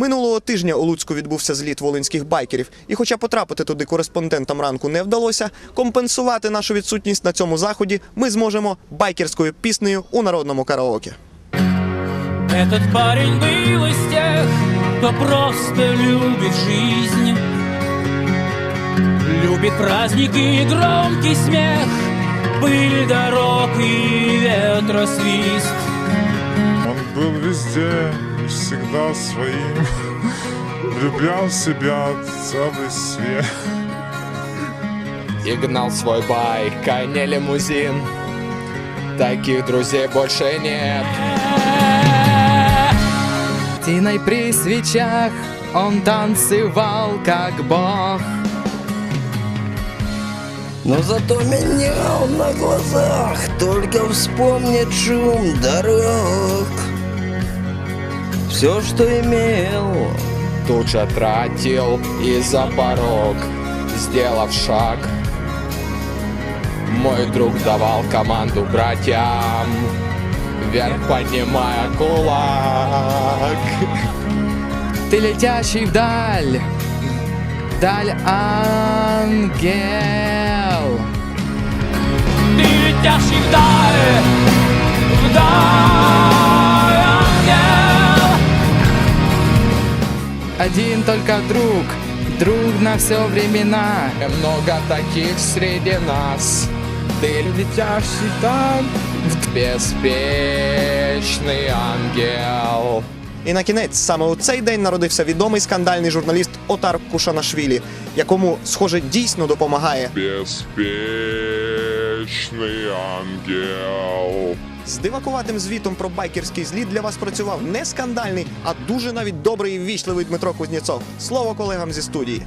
Минулого тижня у Луцьку відбувся зліт волинських байкерів, і хоча потрапити туди кореспондентам ранку не вдалося, компенсувати нашу відсутність на цьому заході ми зможемо байкерською піснею у народному караоке. Этот парень был из тех, кто просто любит жизнь Любит праздники и громкий смех Пыль дорог и ветросвист Он был везде и всегда своим. Влюблял в себя целый свет. И гнал свой байк, а не лимузин Таких друзей больше нет Тиной при свечах он танцевал как бог. Но зато менял на глазах Только вспомнить шум дорог Все, что имел Тут же тратил и за порог Сделав шаг. Мой друг давал команду братьям Вверх поднимая кулак. Ты летящий вдаль, вдаль ангел. Ты летящий вдаль, вдаль, Один только друг, друг на все времена. И Много таких среди нас Ты летящий там Беспечный ангел І на кінець саме у цей день народився відомий скандальний журналіст Отар Кушанашвілі, якому, схоже, дійсно допомагає Беспечный ангел. З дивакуватим звітом про байкерський зліт для вас працював не скандальний, а дуже навіть добрий і ввічливий Дмитро Кузнєцов. Слово колегам зі студії.